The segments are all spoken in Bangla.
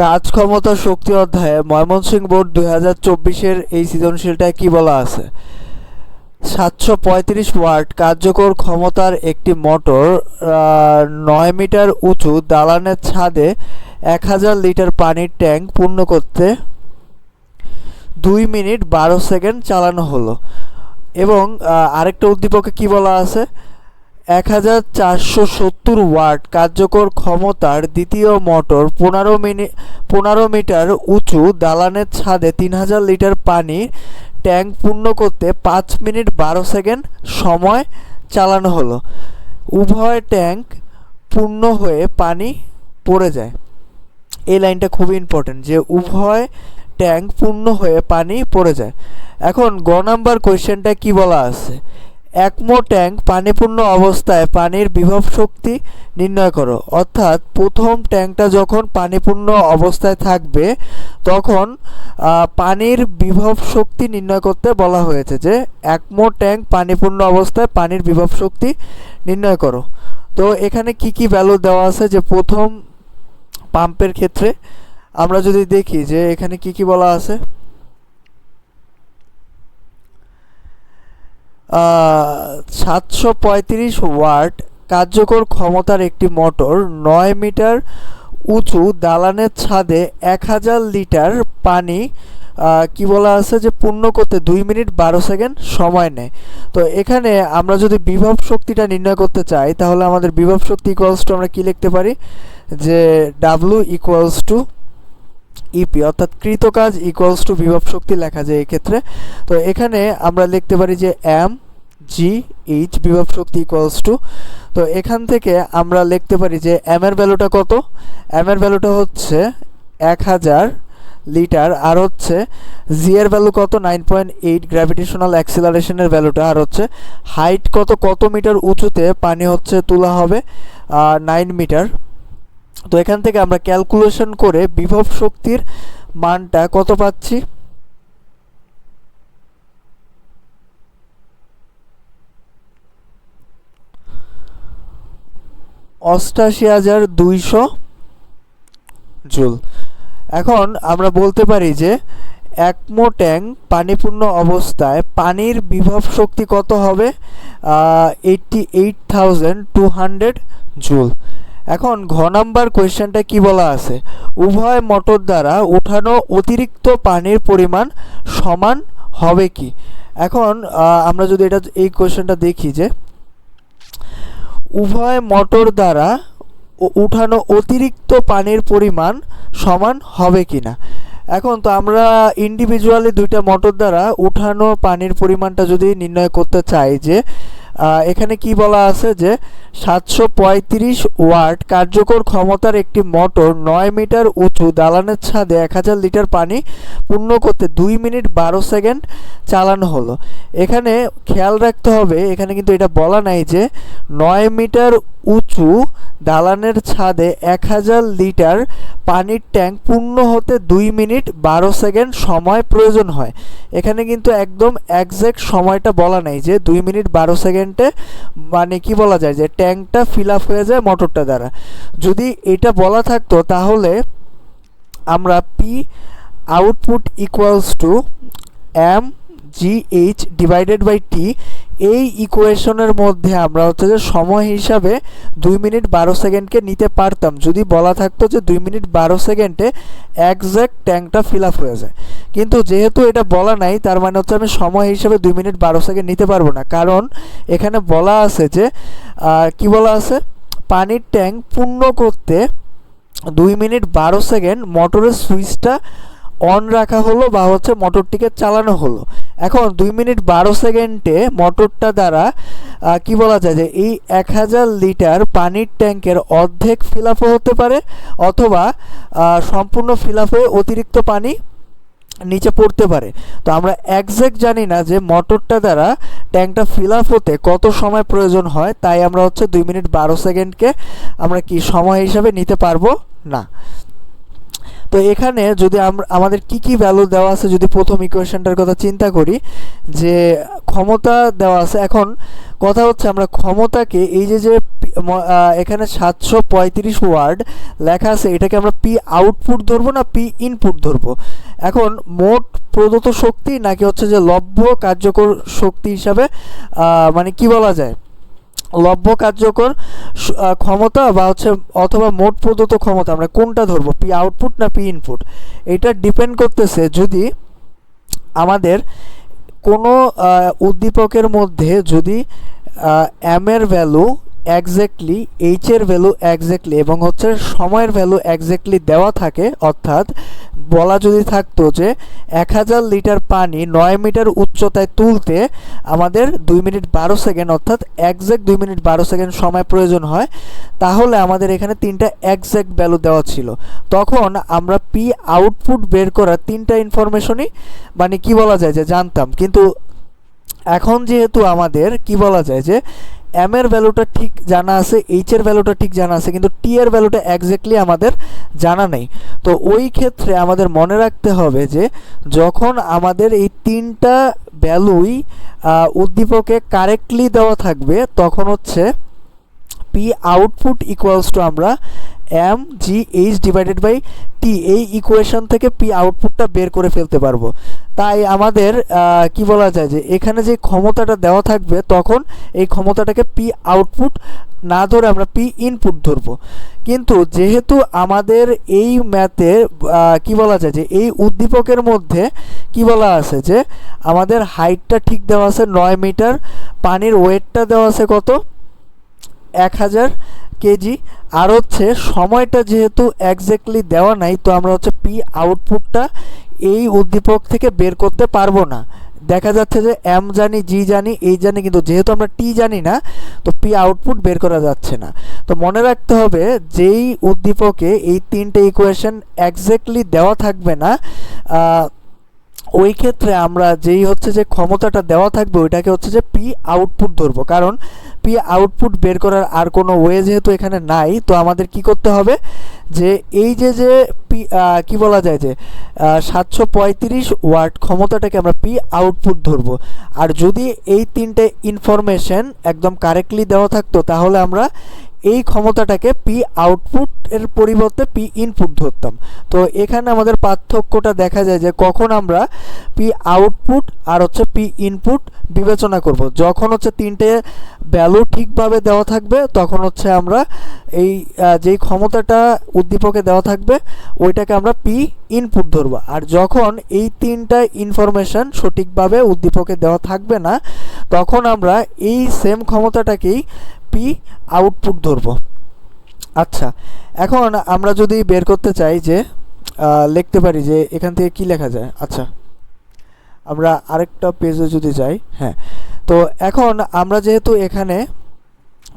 কাজ ক্ষমতা শক্তি অধ্যায়ে ময়মনসিংহ বোর্ড দুই হাজার চব্বিশের এই সৃজনশীলটায় কি বলা আছে? সাতশো পঁয়ত্রিশ ওয়াট কার্যকর ক্ষমতার একটি মোটর নয় মিটার উঁচু দালানের ছাদে এক হাজার লিটার পানির ট্যাঙ্ক পূর্ণ করতে দুই মিনিট বারো সেকেন্ড চালানো হলো। এবং আরেকটা উদ্দীপকে কি বলা আছে? এক হাজার চারশো সত্তর ওয়াট কার্যকর ক্ষমতার দ্বিতীয় মোটর পনেরো মিনিট পনেরো মিটার উঁচু দালানের ছাদে তিন হাজার লিটার পানি ট্যাঙ্ক পূর্ণ করতে পাঁচ মিনিট বারো সেকেন্ড সময় চালানো হলো। উভয় ট্যাঙ্ক পূর্ণ হয়ে পানি পড়ে যায়। এই লাইনটা খুবই ইম্পর্টেন্ট যে উভয় ট্যাঙ্ক পূর্ণ হয়ে পানি পড়ে যায়। এখন গ নাম্বার কোয়েশ্চেনটা কি বলা আছে? একমো ট্যাঙ্ক পানিপূর্ণ অবস্থায় পানির বিভব শক্তি নির্ণয় করো। অর্থাৎ প্রথম ট্যাঙ্কটা যখন পানিপূর্ণ অবস্থায় থাকবে, তখন পানির বিভব শক্তি নির্ণয় করতে বলা হয়েছে যে একমো ট্যাঙ্ক পানিপূর্ণ অবস্থায় পানির বিভব শক্তি নির্ণয় করো। তো এখানে কি কি ভ্যালু দেওয়া আছে যে প্রথম পাম্পের ক্ষেত্রে? আমরা যদি দেখি যে এখানে কি কি বলা আছে? সাতশো পঁয়ত্রিশ ওয়াট কার্যকর ক্ষমতার একটি মোটর, নয় মিটার উঁচু, দালানের ছাদে এক হাজার লিটার পানি কি বলা আছে যে পূর্ণ করতে দুই মিনিট বারো সেকেন্ড সময় নেয়। তো এখানে আমরা যদি বিভব শক্তিটা নির্ণয় করতে চাই, তাহলে আমাদের বিভব শক্তি ইকুয়ালস টু আমরা কি লিখতে পারি? যে ডাব্লু ইকুয়ালস টু ইপি অর্থাৎ কৃতকাজ ইকুয়ালস টু বিভব শক্তি লেখা যায় এক্ষেত্রে। তো এখানে আমরা লিখতে পারি যে এম জি এইচ বিভব শক্তি ইকুয়ালস টু তো এখান থেকে আমরা লিখতে পারি যে এম এর ভ্যালুটা কত? এম এর ভ্যালুটা হচ্ছে এক হাজার লিটার, আর হচ্ছে জি এর ভ্যালু কত? নাইন পয়েন্ট এইট গ্র্যাভিটেশনাল অ্যাক্সিলারেশনের ভ্যালুটা আর হচ্ছে হাইট কত? কত মিটার উঁচুতে পানি হচ্ছে, তোলা হবে নাইন মিটার তো এখান থেকে আমরা ক্যালকুলেশন করে বিভব শক্তির মানটা কত পাচ্ছি? অষ্টাশি হাজার দুইশো জুল। এখন আমরা বলতে পারি যে একমো ট্যাঙ্ক পানিপূর্ণ অবস্থায় পানির বিভব শক্তি কত হবে? Eighty eight thousand two hundred joule. এখন ঘ নাম্বার কোয়েশ্চেনটা কি বলা আছে? উভয় মোটর দ্বারা ওঠানো অতিরিক্ত পানির পরিমাণ সমান হবে কি? এখন আমরা যদি এটা, এই কোয়েশ্চেনটা দেখি যে, উভয় মোটর দ্বারা উঠানো অতিরিক্ত পানির পরিমাণ সমান হবে কি না এখন তো আমরা ইন্ডিভিজুয়ালি দুইটা মোটর দ্বারা উঠানো পানির পরিমাণটা যদি নির্ণয় করতে চাই যে এখানে কি বলা আছে যে সাতশো পঁয়ত্রিশ ওয়াট কার্যকর ক্ষমতার একটি মোটর নয় মিটার উঁচু দালানের ছাদে এক হাজার লিটার পানি পূর্ণ করতে দুই মিনিট বারো সেকেন্ড চালানো হলো। এখানে খেয়াল রাখতে হবে, এখানে কিন্তু এটা বলা নাই যে নয় মিটার উঁচু দালানের ছাদে এক হাজার লিটার পানির ট্যাঙ্ক পূর্ণ হতে দুই মিনিট বারো সেকেন্ড সময় প্রয়োজন হয়। এখানে কিন্তু একদম একজ্যাক্ট সময়টা বলা নাই যে দুই মিনিট বারো সেকেন্ডে মানে কি বলা যায় যে, ট্যাঙ্কটা ফিল আপ হয়ে যায় মোটরটা দ্বারা। যদি এটা বলা থাকতো, তাহলে আমরা P output equals to M G H divided by T এই ইকুয়েশনের মধ্যে আমরা হচ্ছে যে সময় হিসাবে দুই মিনিট বারো সেকেন্ডকে নিতে পারতাম। যদি বলা থাকতো যে দুই মিনিট বারো সেকেন্ডে একজ্যাক্ট ট্যাঙ্কটা ফিল আপ হয়ে যায়। কিন্তু যেহেতু এটা বলা নাই, তার মানে হচ্ছে আমি সময় হিসাবে দুই মিনিট বারো সেকেন্ড নিতে পারব না। কারণ এখানে বলা আছে যে কি বলা আছে? পানির ট্যাঙ্ক পূর্ণ করতে দুই মিনিট বারো সেকেন্ড মোটরের সুইচটা অন রাখা হলো বা হচ্ছে মোটরটিকে চালানো হলো। এখন দুই মিনিট বারো সেকেন্ডে মোটরটা দ্বারা কি বলা যায় যে এই এক হাজার লিটার পানির ট্যাঙ্কের অর্ধেক ফিল হতে পারে অথবা সম্পূর্ণ ফিল আপে অতিরিক্ত পানি নিচে পড়তে পারে। তো আমরা একজ্যাক্ট জানি না যে মোটরটা দ্বারা ট্যাঙ্কটা ফিল আপ হতে কত সময় প্রয়োজন হয়, তাই আমরা হচ্ছে দুই মিনিট বারো সেকেন্ডকে আমরা কি সময় হিসাবে নিতে পারব? না। তো এখানে যদি আমাদের কি কি ভ্যালু দেওয়া আছে যদি প্রথম ইকুয়েশনটার কথা চিন্তা করি, যে ক্ষমতা দেওয়া আছে, এখন কথা হচ্ছে আমরা ক্ষমতাকে এই যে যে এখানে সাতশো পঁয়ত্রিশ ওয়ার্ড লেখা আছে, এটাকে আমরা পি আউটপুট ধরবো না পি ইনপুট ধরবো? এখন মোট প্রদত্ত শক্তি নাকি হচ্ছে যে লভ্য কার্যকর শক্তি হিসাবে মানে কি বলা যায়? লভ্য কার্যকর ক্ষমতা বা হচ্ছে অথবা মোট প্রদত্ত ক্ষমতা আমরা কোনটা ধরবো? পি আউটপুট না পি ইনপুট এটা ডিপেন্ড করতেছে যদি আমাদের কোনো উদ্দীপকের মধ্যে যদি এম এর ভ্যালু একজ্যাক্টলি এইচ এর ভ্যালু একজ্যাক্টলি এবং হচ্ছে সময়ের ভ্যালু একজ্যাক্টলি দেওয়া থাকে, অর্থাৎ বলা যদি থাকতো যে এক হাজার লিটার পানি নয় মিটার উচ্চতায় তুলতে আমাদের দুই মিনিট বারো সেকেন্ড, অর্থাৎ একজ্যাক্ট দুই মিনিট বারো সেকেন্ড সময় প্রয়োজন হয়, তাহলে আমাদের এখানে তিনটা একজ্যাক্ট ভ্যালু দেওয়া ছিল। তখন আমরা পি আউটপুট বের করার তিনটা ইনফরমেশনই মানে কি বলা যায় যে জানতাম। কিন্তু এখন যেহেতু আমাদের কি বলা যায় যে এম এর ভ্যালুটা ঠিক জানা আছে এইচ এর ভ্যালুটা ঠিক জানা আছে, কিন্তু টি এর ভ্যালুটা একজ্যাক্টলি আমাদের জানা নেই। তো ওই ক্ষেত্রে আমাদের মনে রাখতে হবে যে, যখন আমাদের এই তিনটা ভ্যালুই উদ্দীপকে কারেক্টলি দেওয়া থাকবে, তখন হচ্ছে পি আউটপুট ইকুয়ালস টু আমরা M G H divided by T এই ইকুয়েশন থেকে পি আউটপুটটা বের করে ফেলতে পারব। তাই আমাদের কি বলা যায় যে এখানে যে ক্ষমতাটা দেওয়া থাকবে, তখন এই ক্ষমতাটাকে পি আউটপুট না ধরে আমরা পি ইনপুট ধরবো। কিন্তু যেহেতু আমাদের এই ম্যাথে কি বলা যায় যে এই উদ্দীপকের মধ্যে কি বলা আছে যে আমাদের হাইটটা ঠিক দেওয়া আছে নয় মিটার, পানির ওয়েটটা দেওয়া আছে কত? এক হাজার কেজি। আর হচ্ছে সময়টা যেহেতু একজ্যাক্টলি দেওয়া নাই, তো আমরা হচ্ছে পি আউটপুটটা এই উদ্দীপক থেকে বের করতে পারব না। দেখা যাচ্ছে যে এম জানি জি জানি এই জানি, কিন্তু যেহেতু আমরা টি জানি না, তো পি আউটপুট বের করা যাচ্ছে না। তো মনে রাখতে হবে, যেই উদ্দীপকে এই তিনটে ইকুয়েশন একজ্যাক্টলি দেওয়া থাকবে না ওই ক্ষেত্রে আমরা যেই হচ্ছে যে ক্ষমতাটা দেওয়া থাকবে, ওইটাকে হচ্ছে যে পি আউটপুট ধরবো। কারণ পি আউটপুট বের করার আর কোনো ওয়ে যেহেতু এখানে নাই, তো আমাদের কি করতে হবে? যে এই যে যে পি কি বলা যায় যে সাতশো পঁয়ত্রিশ ওয়াট ক্ষমতাটাকে আমরা পি আউটপুট ধরবো। আর যদি এই তিনটে ইনফরমেশন একদম কারেক্টলি দেওয়া থাকতো, তাহলে আমরা এই ক্ষমতাটাকে পি আউটপুট এর পরিবর্তে পি ইনপুট ধরতাম। তো এখানে আমাদের পার্থক্যটা দেখা যায় যে কখন আমরা পি আউটপুট আর হচ্ছে পি ইনপুট বিবেচনা করব। যখন হচ্ছে তিনটে ভ্যালু ঠিকভাবে দেওয়া থাকবে, তখন হচ্ছে আমরা এই যেই ক্ষমতাটা উদ্দীপকে দেওয়া থাকবে, ওইটাকে আমরা পি ইনপুট ধরবো। আর যখন এই তিনটা ইনফরমেশন সঠিকভাবে উদ্দীপকে দেওয়া থাকবে না, তখন আমরা এই সেম ক্ষমতাটাকেই পি আউটপুট ধরবো। আচ্ছা এখন আমরা যদি বের করতে চাই যে লিখতে পারি যে এখান থেকে কি লেখা যায়? আচ্ছা আমরা আরেকটা পেজে যদি যাই হ্যাঁ তো এখন আমরা যেহেতু এখানে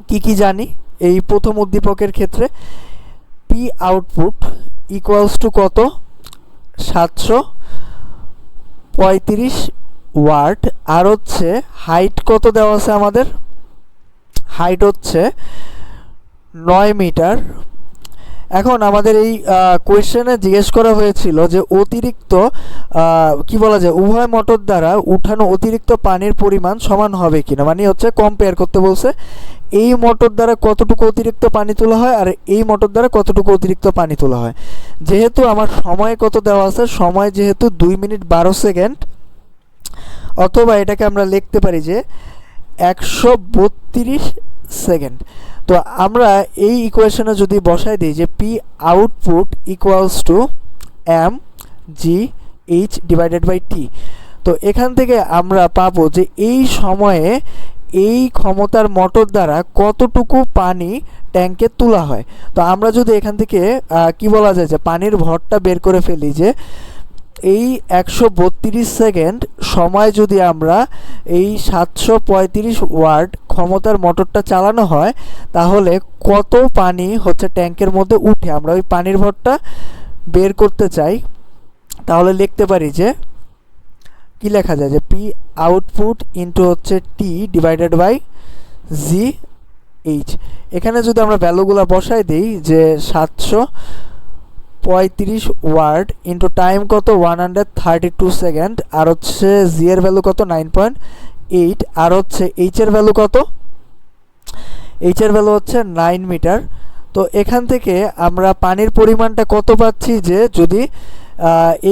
কি কি জানি, এই প্রথম উদ্দীপকের ক্ষেত্রে পি আউটপুট ইকুয়ালস টু কত? সাতশো পঁয়ত্রিশ ওয়াট। আর হচ্ছে হাইট কত দেওয়া আছে আমাদের? হাইট হচ্ছে নয় মিটার। এখন আমাদের এই কোয়েশ্চেনে জিজ্ঞেস করা হয়েছিল যে অতিরিক্ত কি বলা যায়, উভয় মোটর দ্বারা উঠানো অতিরিক্ত পানির পরিমাণ সমান হবে কিনা? মানে হচ্ছে কম্পেয়ার করতে বলছে, এই মোটর দ্বারা কতটুকু অতিরিক্ত পানি তোলা হয় আর এই মোটর দ্বারা কতটুকু অতিরিক্ত পানি তোলা হয়? যেহেতু আমার সময় কত দেওয়া আছে, সময় যেহেতু দুই মিনিট বারো সেকেন্ড, অথবা এটাকে আমরা লিখতে পারি যে একশো বত্রিশ সেকেন্ড। তো আমরা এই ইকুয়েশনে যদি বসাই দিই যে P output equals to M G H divided by T তো এখান থেকে আমরা পাবো যে এই সময়ে এই ক্ষমতার মোটর দ্বারা কতটুকু পানি ট্যাঙ্কে তোলা হয়। তো আমরা যদি এখান থেকে কি বলা যায় যে পানির ভরটা বের করে ফেলি যে এই একশো বত্রিশ সেকেন্ড সময় যদি আমরা এই সাতশো পঁয়ত্রিশ ওয়ার্ড ক্ষমতার মোটরটা চালানো হয়, তাহলে কত পানি হচ্ছে ট্যাঙ্কের মধ্যে উঠে? আমরা ওই পানির ভরটা বের করতে চাই। তাহলে লিখতে পারি যে, কি লেখা যায়? যে পি আউটপুট ইন্টু হচ্ছে T divided by G H এখানে যদি আমরা ভ্যালুগুলো বসাই দিই, যে সাতশো পঁয়ত্রিশ ওয়ার্ড ইন্টু টাইম কত? One hundred thirty two second আর হচ্ছে জি এর ভ্যালু কত? নাইন পয়েন্ট এইট আর হচ্ছে এইচ এর ভ্যালু কত? এইচ এর ভ্যালু হচ্ছে নাইন মিটার তো এখান থেকে আমরা পানির পরিমাণটা কত পাচ্ছি যে, যদি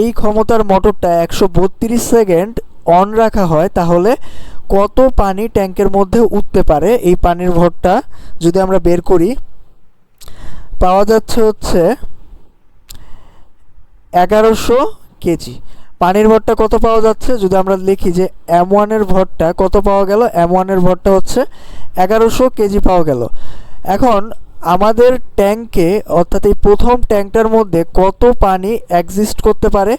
এই ক্ষমতার মোটরটা একশো বত্রিশ সেকেন্ড অন রাখা হয়, তাহলে কত পানি ট্যাঙ্কের মধ্যে উঠতে পারে? এই পানির ভরটা যদি আমরা বের করি, পাওয়া যাচ্ছে হচ্ছে এগারোশো কেজি। পানির ভরটা কত পাওয়া যাচ্ছে? যদি আমরা লিখি যে এম ওয়ানের ভরটা কত পাওয়া গেল? এম ওয়ানের ভরটা হচ্ছে এগারোশো কেজি পাওয়া গেল। এখন আমাদের ট্যাঙ্কে অর্থাৎ এই প্রথম ট্যাঙ্কটার মধ্যে কত পানি এক্সিস্ট করতে পারে?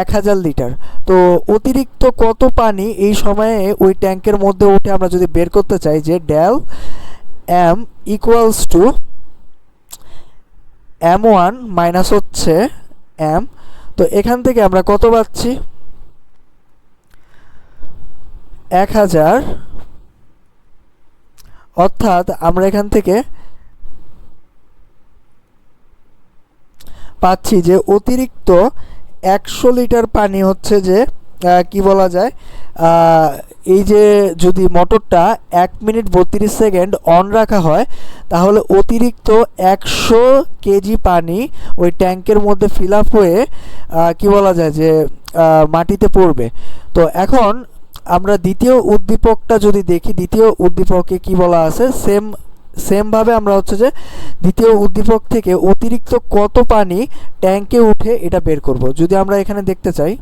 এক হাজার লিটার। তো অতিরিক্ত কত পানি এই সময়ে ওই ট্যাঙ্কের মধ্যে উঠে আমরা যদি বের করতে চাই যে del M equals to M one minus হচ্ছে এম তো এখান থেকে আমরা কত পাচ্ছি? এক হাজার। অর্থাৎ আমরা এখান থেকে পাচ্ছি যে অতিরিক্ত একশো লিটার পানি হচ্ছে যে কি বলা যায়? এই যে যদি মোটরটা এক মিনিট বত্রিশ সেকেন্ড অন রাখা হয়, তাহলে অতিরিক্ত একশো কেজি পানি ওই ট্যাঙ্কের মধ্যে ফিল আপ হয়ে কি বলা যায় যে মাটিতে পড়বে। তো এখন আমরা দ্বিতীয় উদ্দীপকটা যদি দেখি, দ্বিতীয় উদ্দীপকে কি বলা আছে? সেম সেমভাবে আমরা হচ্ছে যে দ্বিতীয় উদ্দীপক থেকে অতিরিক্ত কত পানি ট্যাঙ্কে উঠে এটা বের করব। যদি আমরা এখানে দেখতে চাই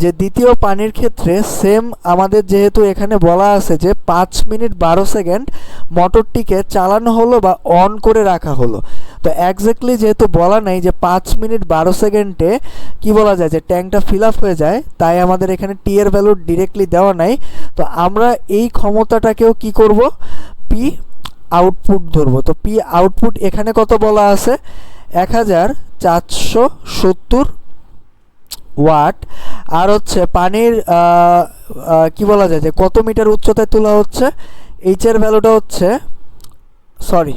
যে দ্বিতীয় পানির ক্ষেত্রে সেম আমাদের যেহেতু এখানে বলা আছে যে পাঁচ মিনিট বারো সেকেন্ড মোটরটিকে চালানো হলো বা অন করে রাখা হলো। তো একজ্যাক্টলি যেহেতু বলা নাই যে পাঁচ মিনিট বারো সেকেন্ডে কি বলা যায় যে ট্যাঙ্কটা ফিল আপ হয়ে যায়, তাই আমাদের এখানে টি এর ভ্যালু ডিরেক্টলি দেওয়া নাই। তো আমরা এই ক্ষমতাটাকেও কি করব? পি আউটপুট ধরবো। তো পি আউটপুট এখানে কত বলা আছে? এক হাজার চারশো সত্তর ওয়াট। আর হচ্ছে পানির কি বলা যায় যে কত মিটার উচ্চতায় তোলা হচ্ছে? এইচ এর ভ্যালুটা হচ্ছে সরি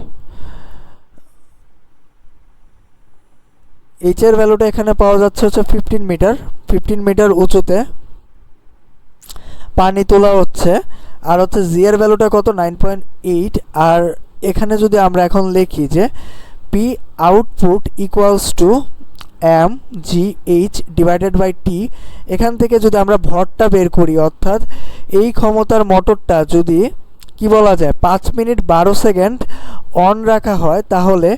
এইচ এর ভ্যালুটা এখানে পাওয়া যাচ্ছে হচ্ছে ফিফটিন মিটার। ফিফটিন মিটার উঁচুতে পানি তোলা হচ্ছে। আর হচ্ছে জি এর ভ্যালুটা কত? নাইন পয়েন্ট এইট আর এখানে যদি আমরা এখন লিখি যে P output equals to M G H divided by T এখান থেকে যদি আমরা ভরটা বের করি, অর্থাৎ এই ক্ষমতার মোটরটা যদি, কি বলা যায়, পাঁচ মিনিট বারো সেকেন্ড অন রাখা হয়, তাহলে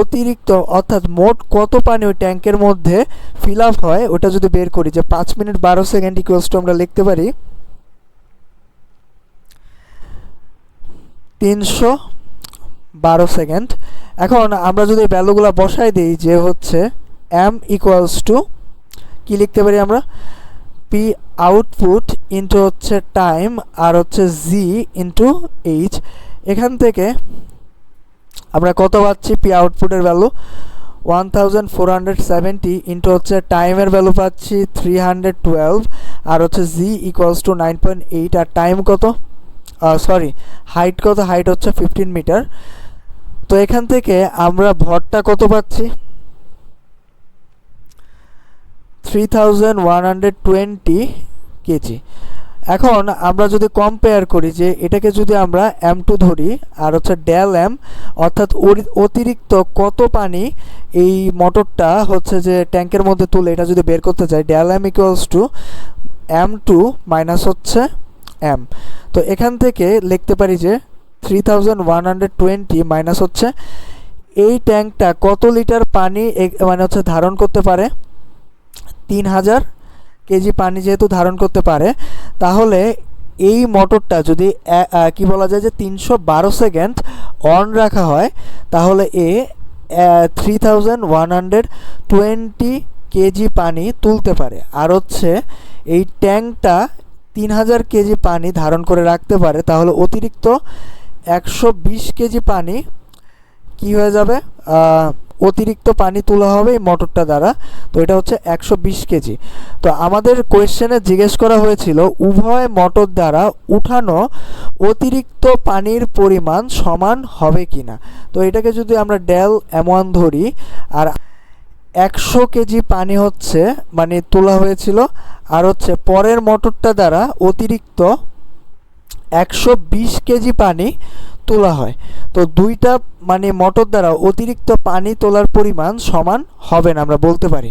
অতিরিক্ত, অর্থাৎ মোট কত পানি ওই ট্যাঙ্কের মধ্যে ফিল আপ হয়, ওটা যদি বের করি, যে পাঁচ মিনিট বারো সেকেন্ড ইকুয়ালস আমরা লিখতে পারি, তিনশো বারো সেকেন্ড। এখন আমরা যদি ভ্যালুগুলো বসাই দিই, যে হচ্ছে এম ইকুয়ালস টু কী লিখতে পারি আমরা? পি আউটপুট ইন্টু হচ্ছে টাইম আর হচ্ছে জি ইন্টু এইচ এখান থেকে আমরা কত পাচ্ছি? পি আউটপুটের value one thousand four hundred seventy into হচ্ছে টাইমের ভ্যালু পাচ্ছি থ্রি হান্ড্রেড টুয়েলভ আর হচ্ছে G equals to nine point eight R time কত? সরি হাইট কত? হাইট হচ্ছে ফিফটিন মিটার তো এখান থেকে আমরা ভরটা কত পাচ্ছি? Three thousand one hundred twenty KG. এখন আমরা যদি কম্পেয়ার করি যে এটাকে যদি আমরা এম টু ধরি, আর হচ্ছে ডেল এম অর্থাৎ অরি- অতিরিক্ত কত পানি এই মোটরটা হচ্ছে যে ট্যাঙ্কের মধ্যে তুলে এটা যদি বের করতে চাই del M equals to M two minus হচ্ছে এম তো এখান থেকে লিখতে পারি যে three thousand one hundred twenty minus হচ্ছে এই ট্যাঙ্কটা কত লিটার পানি মানে হচ্ছে ধারণ করতে পারে? তিন হাজার কেজি পানি যেহেতু ধারণ করতে পারে, তাহলে এই মোটরটা যদি কি বলা যায় যে তিনশো বারো সেকেন্ড অন রাখা হয়, তাহলে এ three thousand one hundred twenty KG পানি তুলতে পারে। আর হচ্ছে এই ট্যাঙ্কটা তিন হাজার কেজি পানি ধারণ করে রাখতে পারে, তাহলে অতিরিক্ত একশো বিশ কেজি পানি কি হয়ে যাবে? অতিরিক্ত পানি তোলা হবে এই মোটরটা দ্বারা। তো এটা হচ্ছে একশো বিশ কেজি। তো আমাদের কোয়েশ্চেনে জিজ্ঞেস করা হয়েছিল, উভয় মোটর দ্বারা উঠানো অতিরিক্ত পানির পরিমাণ সমান হবে কি না তো এটাকে যদি আমরা ডেল এম ওয়ান ধরি, আর একশো কেজি পানি হচ্ছে মানে তোলা হয়েছিল, আর হচ্ছে পরের মোটরটা দ্বারা অতিরিক্ত একশো বিশ কেজি পানি তোলা হয়। তো দুইটা মানে মোটর দ্বারা অতিরিক্ত পানি তোলার পরিমাণ সমান হবে না, আমরা বলতে পারি।